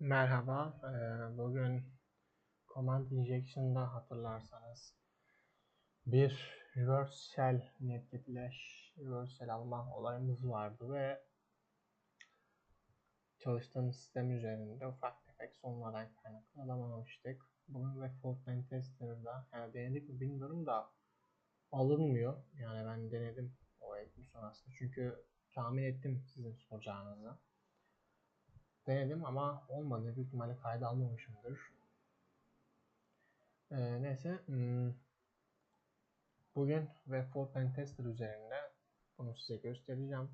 Merhaba, eee, bugün Command Injection'da hatırlarsanız bir reverse shell netgetlash reverse shell alma olayımız vardı ve çalıştığımız sistem üzerinde ufak tefek sorunlardan kaynaklı alamamıştık. Bugün ve Faultline Tester'da yani denedik mi bilmiyorum da alınmıyor. Yani ben denedim o eğitim sonrasında çünkü tahmin ettim sizin soracağınızı. Denedim ama olmadı. Büyük ihtimalle kayda almamışımdır. Ee, neyse. hmm, Bugün ve Pen Tester üzerinde bunu size göstereceğim.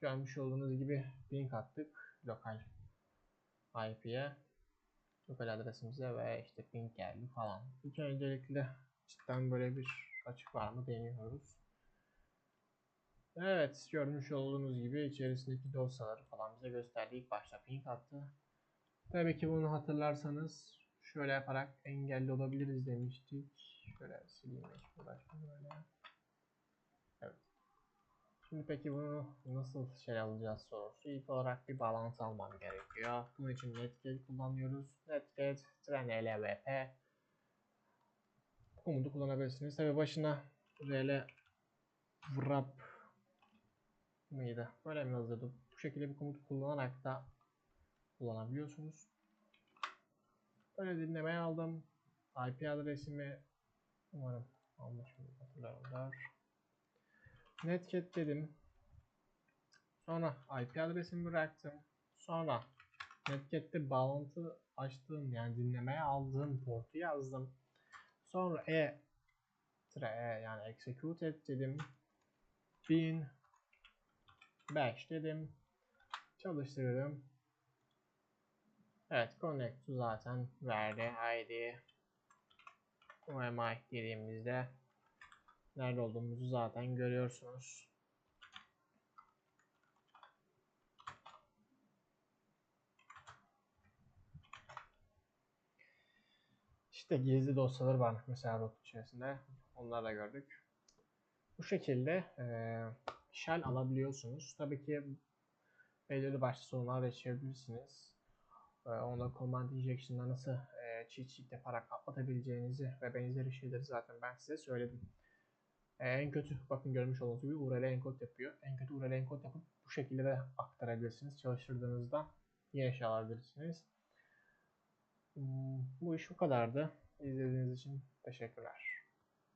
Görmüş olduğunuz gibi link attık lokal IP'ye. Lokal adresimize ve işte ping geldi falan. İlk öncelikle cidden böyle bir açık var mı deniyoruz. Evet, görmüş olduğunuz gibi içerisindeki dosyaları falan bize gösterdi. İlk başta ping attı. Tabii ki bunu hatırlarsanız şöyle yaparak engelli olabiliriz demiştik. Şöyle sileyim böyle. Evet. Şimdi peki bunu nasıl şey alacağız sorusu. İlk olarak bir bağlantı almam gerekiyor. Bunun için netgate kullanıyoruz. Netgate tren lvp komutu kullanabilirsiniz. Tabii başına rl wrap mıydı? Böyle mi yazıyordu? Bu şekilde bir komut kullanarak da kullanabiliyorsunuz. Böyle dinlemeye aldım. IP adresimi umarım almışım hatırlarımdır. Netcat dedim. Sonra IP adresimi bıraktım. Sonra Netcat'te bağlantı açtığım yani dinlemeye aldığım portu yazdım. Sonra e e yani execute et dedim. 1000 5 dedim. Çalıştırdım. Evet connect to zaten verdi. ID UMI dediğimizde nerede olduğumuzu zaten görüyorsunuz. İşte gizli dosyalar var mesela root içerisinde. Onları da gördük. Bu şekilde eee shell alabiliyorsunuz. Tabii ki belirli başlı sorunlar yaşayabilirsiniz. Ee, onda command injection'da nasıl e, cheat sheet yaparak atlatabileceğinizi ve benzeri şeyleri zaten ben size söyledim. Ee, en kötü bakın görmüş olduğunuz gibi URL encode yapıyor. En kötü URL encode yapıp bu şekilde de aktarabilirsiniz. Çalıştırdığınızda yine eşya alabilirsiniz. Hmm, bu iş bu kadardı. İzlediğiniz için teşekkürler.